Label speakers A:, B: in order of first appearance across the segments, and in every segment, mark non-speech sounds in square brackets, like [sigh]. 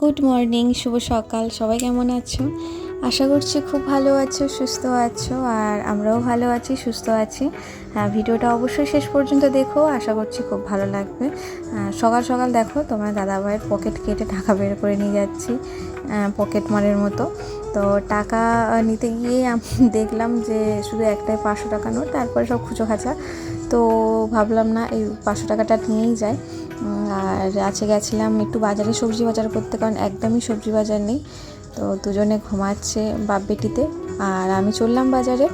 A: Good morning শুভ সকাল। সবাই কেমন আছো? আশা করছি খুব ভালো আছো সুস্থ আছো আর আমরাও ভালো আছি সুস্থ আছি। ভিডিওটা অবশ্যই শেষ পর্যন্ত দেখো আশা করছি খুব ভালো লাগবে। সকাল সকাল দেখো তোমার দাদাভাইয়ের পকেট কেটে টাকা বের করে নিয়ে যাচ্ছি পকেট মারের মতো। তো টাকা নিতে গিয়ে [laughs] দেখলাম যে শুধু একটাই পাঁচশো টাকা নোট তারপরে সব খুচো খাচা। তো ভাবলাম না এই পাঁচশো টাকাটা নিয়েই যাই। উম, আর আছে গেছিলাম একটু বাজারে, সবজি বাজার করতে, কারণ একদমই সবজি বাজার নেই। তো দুজনে ঘুমাচ্ছে বাপ বেটিতে আর আমি চললাম বাজারে,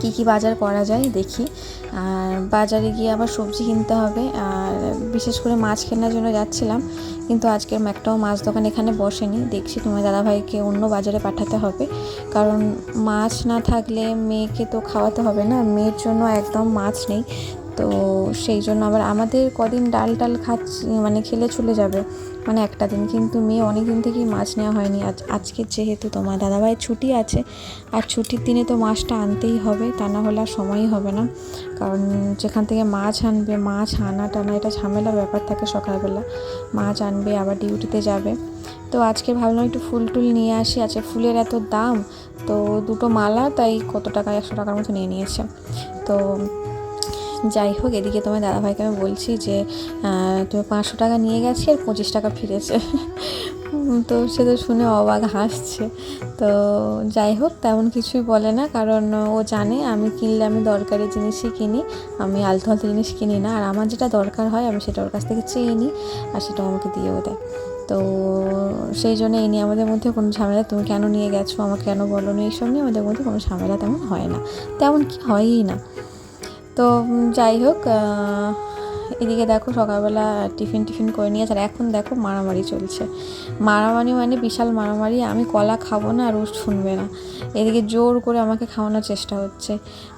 A: কি কি বাজার করা যায় দেখি। আর বাজারে গিয়ে আবার সবজি কিনতে হবে। আর বিশেষ করে মাছ কেনার জন্য যাচ্ছিলাম, কিন্তু আজকে একটাও মাছ দোকান এখানে বসেনি। দেখছি তোমার দাদাভাইকে অন্য বাজারে পাঠাতে হবে। কারণ মাছ না থাকলে মেয়েকে তো খাওয়াতে হবে না। মেয়ের জন্য একদম মাছ নেই। তো সেই জন্য আবার আমাদের কদিন ডাল টাল খাচ্ছি মানে খেলে চলে যাবে মানে একটা দিন। কিন্তু মেয়ে অনেক দিন থেকেই মাছ নেওয়া হয়নি। আজ, আজকে যেহেতু তোমার দাদাভাইয়ের ছুটি আছে, আর ছুটির দিনে তো মাছটা আনতেই হবে, তা না হলে আর সময়ই হবে না। কারণ যেখান থেকে মাছ আনবে, মাছ আনা টানা এটা ঝামেলার ব্যাপার থাকে সকালবেলা। মাছ আনবে, আবার ডিউটিতে যাবে। তো আজকে ভাবলাম একটু ফুল টুল নিয়ে আসি। আজকে ফুলের এত দাম, তো দুটো মালা, তাই কত টাকা একশো টাকার মতো নিয়ে নিয়েছে। তো যাই হোক, এদিকে তোমার দাদাভাইকে আমি বলছি যে তুমি পাঁচশো টাকা নিয়ে গেছি আর পঁচিশ টাকা ফিরেছে। তো সে তো শুনে অবাক হাসছে। তো যাই হোক, তেমন কিছুই বলে না, কারণ ও জানে আমি কিনলে আমি দরকারি জিনিসই কিনি, আমি আলতু আলতু জিনিস কিনি না। আর আমার যেটা দরকার হয়, আমি সেটা ওর কাছ থেকে চেয়ে নিই আর সেটা আমাকে দিয়েও দেয়। তো সেই জন্য এই নিয়ে আমাদের মধ্যে কোনো ঝামেলা, তুমি কেন নিয়ে গেছো, আমাকে কেন বলো না, এইসব নিয়ে আমাদের মধ্যে কোনো ঝামেলা তেমন হয় না। তেমন কি হয়ই না। তো যাই হোক এদিকে দেখো সকালবেলা টিফিন টিফিন করে নিয়েছে আর এখন দেখো মারামারি চলছে। মারামারি মানে বিশাল মারামারি, আমি কলা খাব না আর ও শুনবে না। এদিকে জোর করে আমাকে খাওয়ানোর চেষ্টা হচ্ছে।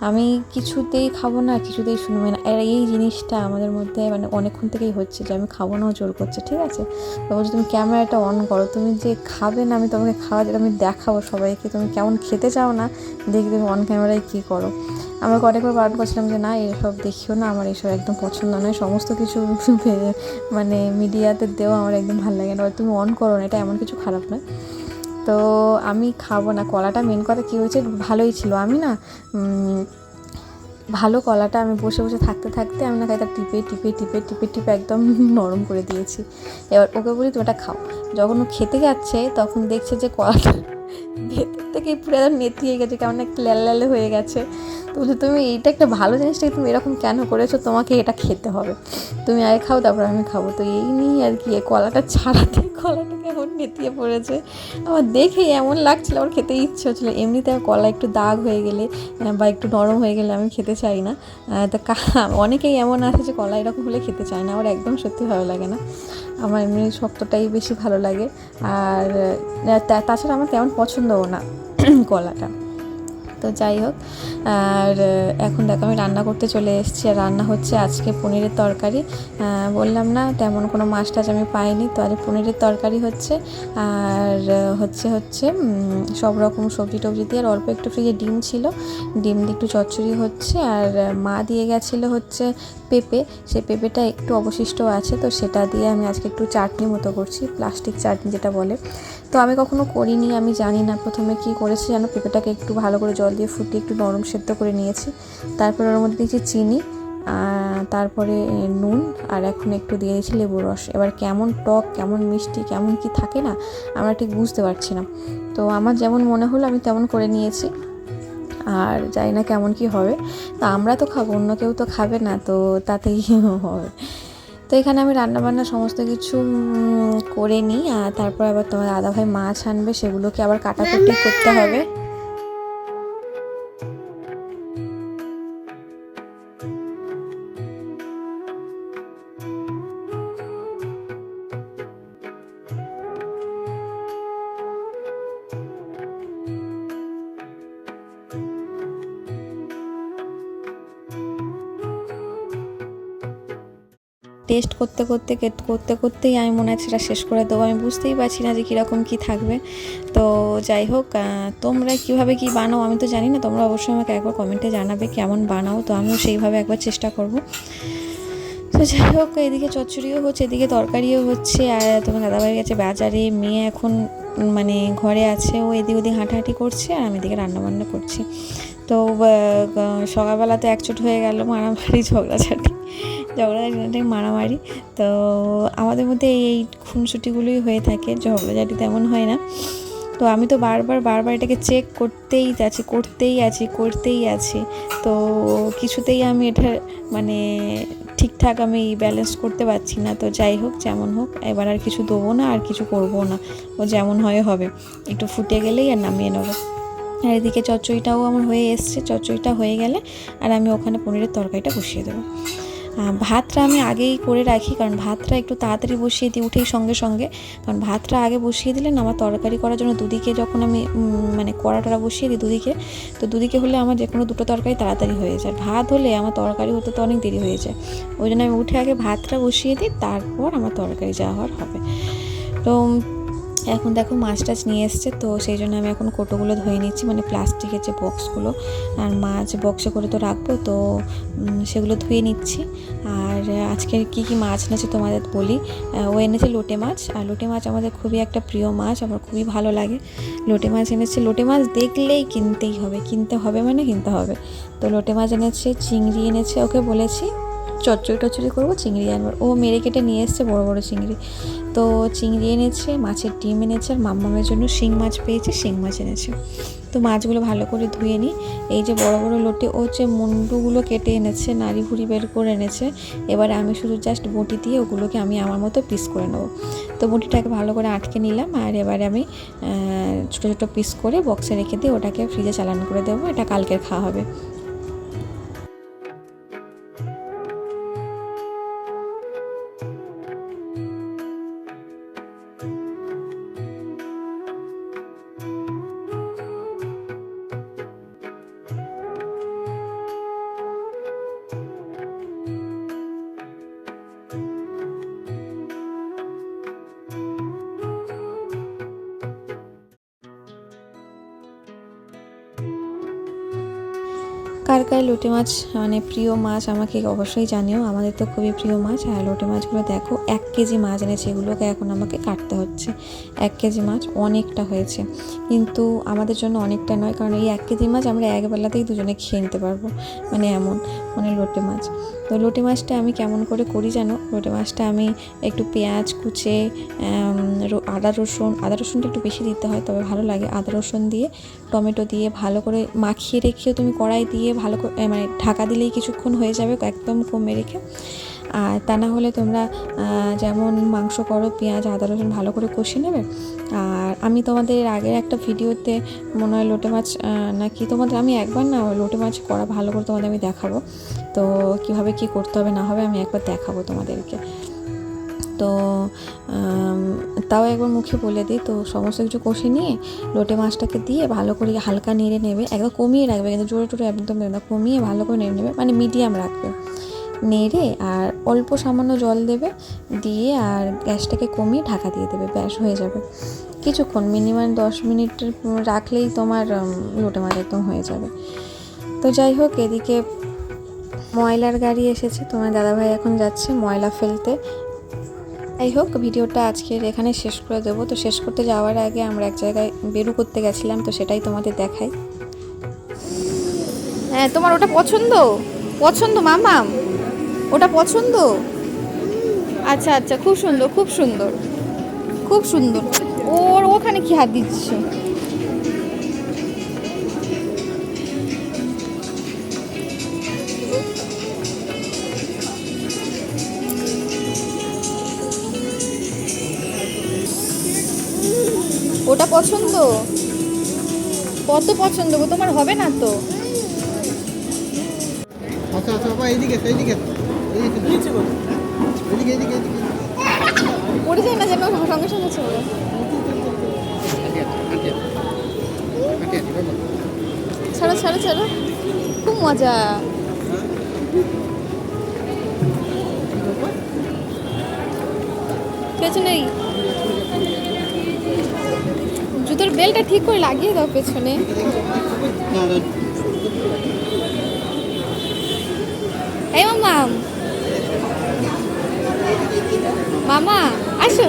A: আমি কিছুতেই খাব না কিছুতেই শুনবে না। আর এই জিনিসটা আমাদের মধ্যে মানে অনেকক্ষণ থেকেই হচ্ছে যে আমি খাব না জোর করছে, ঠিক আছে? তো বলছি, তুমি ক্যামেরাটা অন করো, তুমি যে খাবে না, আমি তোমাকে খাওয়া যেটা আমি দেখাবো সবাইকে। তুমি কেমন খেতে চাও না দেখি তুমি অন ক্যামেরায় কী করো? আমরা অনেকবার বারণ করছিলাম যে, না, এসব দেখিও না, আমার এসব একদম পছন্দ নয়। সমস্ত কিছু [laughs] মানে মিডিয়াতে দেওয়া আমার একদম ভালো লাগে না। তুমি অন করো না, এটা এমন কিছু খারাপ নয়। তো আমি খাব না। কলাটা মেন কথা কী হয়েছে? ভালোই ছিল। আমি না ভালো কলাটা আমি বসে বসে থাকতে থাকতে আমি না এটা টিপে টিপে টিপে টিপে টিপে একদম [laughs] নরম করে দিয়েছি। এবার ওকে বলি, তুমি এটা খাও। যখন ও খেতে যাচ্ছে, তখন দেখছে যে কলাটা ভেতর থেকে পুরো একদম নেতিয়ে গেছে, কেমন একটা লাল লালে হয়ে গেছে। তো বলছে, তুমি এইটা একটা ভালো জিনিসটাকে তুমি এরকম কেন করেছ? তোমাকে এটা খেতে হবে। তুমি আগে খাও, তারপর আমি খাব। তো এই নিয়ে আর কি কলাটা ছাড়াতে, [laughs] কলাটা কেমন নেতিয়ে পড়েছে। আমার দেখে এমন লাগছিল, আমার খেতে ইচ্ছে হচ্ছিল। এমনিতে কলা একটু দাগ হয়ে গেলে বা একটু নরম হয়ে গেলে আমি খেতে চাই না। তো অনেকেই এমন আছে যে কলা এরকম হলে খেতে চায় না। আমার একদম সত্যি ভালো লাগে না। আমার এমনি শক্তটাই বেশি ভালো লাগে। আর তাছাড়া আমার তেমন পছন্দও না [clears throat] কলাটা। তো যাই হোক, আর এখন দেখো আমি রান্না করতে চলে এসেছি। আর রান্না হচ্ছে আজকে পনিরের তরকারি। বললাম না, তেমন কোনো মাছ টাছ আমি পাইনি। তো আজ পনিরের তরকারি হচ্ছে। আর হচ্ছে হচ্ছে সব রকম সবজি টবজি দিয়ে আর অল্প একটু ফ্রিজে ডিম ছিল। ডিম দিয়ে একটু চচ্চড়ি হচ্ছে। আর, মা দিয়ে গেছিল হচ্ছে পেঁপে, সেই পেঁপেটা একটু অবশিষ্ট আছে, তো সেটা দিয়ে আমি আজকে একটু চাটনি মতো করছি প্লাস্টিক চাটনি যেটা বলে। তো আমি কখনো করিনি, আমি জানি না প্রথমে কি করেছি, যেন পেঁপেটাকে একটু ভালো করে জল দিয়ে ফুটিয়ে একটু নরম সেদ্ধ করে নিয়েছি। তারপর ওর মধ্যে দিয়েছি চিনি তারপরে নুন, আর এখন একটু দিয়ে দিয়েছি লেবু রস। এবার কেমন টক, কেমন মিষ্টি, কেমন কি থাকে না, আমরা ঠিক বুঝতে পারছি না। তো আমার যেমন মনে হলো, আমি তেমন করে নিয়েছি। আর জানি না কেমন কি হবে। তো আমরা তো খাব অন্য কেউ তো খাবে না তো তাতেই হবে? তো এখানে আমি রান্নাবান্না সমস্ত কিছু করে নিই আর তারপর আবার তোমার দাদাভাই মাছ আনবে সেগুলোকে আবার কাটাকুটি করতে হবে। টেস্ট করতে করতে করতে করতেই আমি মনে হয় সেটা শেষ করে দেবো। আমি বুঝতেই পারছি না যে কীরকম কী থাকবে। তো যাই হোক তোমরা কীভাবে কী বানাও আমি তো জানি না। তোমরা অবশ্যই আমাকে একবার কমেন্টে জানাবে কেমন বানাও। তো আমিও সেইভাবে একবার চেষ্টা করব। তো যাই হোক, এদিকে চচ্চড়িও হচ্ছে, এদিকে তরকারিও হচ্ছে। আর তোমার দাদাভাই গেছে বাজারে মেয়ে এখন মানে ঘরে আছে। ও এদিক ওদিক হাঁটাহাঁটি করছে আর আমি এদিকে রান্নাবান্না করছি। তো সকালবেলা তো একচোট হয়ে গেল, মারামারি, ঝগড়াঝাটি। ঝগড়াঝাটি মারামারি। তো আমাদের মধ্যে এই খুনসুটিগুলোই হয়ে থাকে, ঝগড়াঝাটি তেমন হয় না। তো আমি তো বারবার বারবার এটাকে চেক করতেই আছি করতেই আছি করতেই আছি। তো কিছুতেই আমি এটা মানে ঠিকঠাক আমি ব্যালেন্স করতে পারছি না। তো যাই হোক, যেমন হোক, এবার আর কিছু দেবো না, আর কিছু করব না। ও যেমন হয়, হবে। একটু ফুটে গেলেই আর নামিয়ে নেব। আর এদিকে চচ্চড়িটাও আমার হয়ে এসছে, চচ্চড়িটা হয়ে গেলে আর আমি ওখানে পনিরের তরকারিটা বসিয়ে দেবো। ভাতটা আমি আগেই করে রাখি, কারণ ভাতটা একটু তাড়াতাড়ি বসিয়ে দিই উঠেই সঙ্গে সঙ্গে। কারণ ভাতটা আগে বসিয়ে দিলে না, আমার তরকারি করার জন্য দুদিকে যখন আমি মানে কড়াটা বসিয়ে দিই দুদিকে, তো দুদিকে হলে আমার যে কোনো দুটো তরকারি তাড়াতাড়ি হয়ে যায়। ভাত হলে আমার তরকারি হতে তো অনেক দেরি হয়ে যায়। ওই জন্য আমি উঠে আগে ভাতটা বসিয়ে দিই, তারপর আমার তরকারি যা হওয়ার হবে। তো এখন দেখো মাছ টাছ নিয়ে এসছে, তো সেই জন্য আমি এখন কোটোগুলো ধুয়ে নিচ্ছি মানে প্লাস্টিকের যে বক্সগুলো। আর মাছ বক্সে করে তো রাখব, তো সেগুলো ধুয়ে নিচ্ছি। আর আজকের কি কি মাছ এনেছে তোমাদের বলি। ও এনেছে লোটে মাছ, আর লোটে মাছ আমাদের খুবই একটা প্রিয় মাছ, আমার খুবই ভালো লাগে। লোটে মাছ এনেছে, লোটে মাছ দেখলেই কিনতেই হবে, কিনতে হবে মানে কিনতে হবে। তো লোটে মাছ এনেছে, চিংড়ি এনেছে, ওকে বলেছি। চচ্চড়ি টচ্চড়ি করব, চিংড়ি আনবার ও মেরে কেটে নিয়ে এসছে বড় বড় চিংড়ি। তো চিংড়ি এনেছে, মাছের ডিম এনেছে, আর মাম্মামের জন্য শিং মাছ পেয়েছে, শিং মাছ এনেছে। তো মাছগুলো ভালো করে ধুয়ে নিই। এই যে বড় বড় লোটে ও যে মুন্ডুগুলো কেটে এনেছে নাড়ি ভুড়ি বের করে এনেছে, এবারে আমি শুধু জাস্ট বটি দিয়ে ওগুলোকে আমি আমার মতো পিস করে নেব। তো বটিটাকে ভালো করে আটকে নিলাম, আর এবারে আমি ছোটো ছোটো পিস করে বক্সে রেখে দিয়ে ওটাকে ফ্রিজে চালান করে দেবো, এটা কালকের খাওয়া হবে। কার কার লোটে মাছ মানে প্রিয় মাছ আমাকে অবশ্যই জানিও। আমাদের তো খুবই প্রিয় মাছ, আর লোটে মাছগুলো দেখো, এক কেজি মাছ এনেছে এগুলোকে এখন আমাকে কাটতে হচ্ছে। এক কেজি মাছ অনেকটা হয়েছে। কিন্তু আমাদের জন্য অনেকটা নয়, কারণ এই এক কেজি মাছ আমরা একবেলাতেই দুজনে খেয়ে নিতে পারব মানে এমন মানে লোটে মাছ। তো লোটে মাছটা আমি কেমন করে করি জানো? লোটে মাছটা আমি একটু পেঁয়াজ, কুচে আদা, রসুন, আদা, রসুনটা একটু বেশি দিতে হয়, তবে ভালো লাগে। আদা, রসুন দিয়ে, টমেটো দিয়ে ভালো করে মাখিয়ে রেখেও তুমি কড়াই দিয়ে ভালো মানে ঢাকা দিলেই কিছুক্ষণ হয়ে যাবে একদম কমে রেখে। আর তা না হলে তোমরা যেমন মাংস করো, পেঁয়াজ, আদা, রসুন ভালো করে কষে নেবে। আর আমি তোমাদের আগের একটা ভিডিওতে মনে হয় লোটে মাছ নাকি তোমাদের, আমি একবার না লোটে মাছ করা ভালো করে তোমাদের আমি দেখাবো। তো কীভাবে কি করতে হবে না হবে আমি একবার দেখাবো তোমাদেরকে। তো তাও একবার মুখে বলে দিই, তো সমস্ত কিছু কষে নিয়ে লোটে মাছটাকে দিয়ে ভালো করে হালকা নেড়ে নেবে, একদম কমিয়ে রাখবে, কিন্তু জোরে টোরে একদম না, কমিয়ে ভালো করে নেড়ে নেবে মানে মিডিয়াম রাখবে। নেড়ে আর অল্প সামান্য জল দেবে, দিয়ে আর গ্যাসটাকে কমিয়ে ঢাকা দিয়ে দেবে, ব্যাস হয়ে যাবে। কিছুক্ষণ মিনিমাম দশ মিনিট রাখলেই তোমার লোটে মাছ একদম হয়ে যাবে। তো যাই হোক, এদিকে ময়লার গাড়ি এসেছে, তোমার দাদাভাই এখন যাচ্ছে ময়লা ফেলতে। যাই হোক, ভিডিওটা আজকের এখানে শেষ করে দেবো। তো শেষ করতে যাওয়ার আগে আমরা এক জায়গায় বেরু করতে গেছিলাম, তো সেটাই তোমাদের দেখাই। হ্যাঁ তোমার ওটা পছন্দ? পছন্দ, মামাম? ওটা পছন্দ? আচ্ছা আচ্ছা খুব সুন্দর খুব সুন্দর। খুব সুন্দর। ওর ওখানে কি হাত দিচ্ছে? ওটা পছন্দ? কত পছন্দ গো? তোমার হবে না তো।
B: আচ্ছা আচ্ছা বাবা এইদিকে এইদিকে। এইদিকে। এইদিকে এইদিকে এইদিকে।
A: পড়ে যায় না যেন সঙ্গে সঙ্গে চলে ছাড়ো ছাড়ো ছাড়ো। খুব মজা। পেছনেই বেলটা ঠিক করে লাগিয়ে দাও পেছনে। এই মাম।
C: মামা আসো।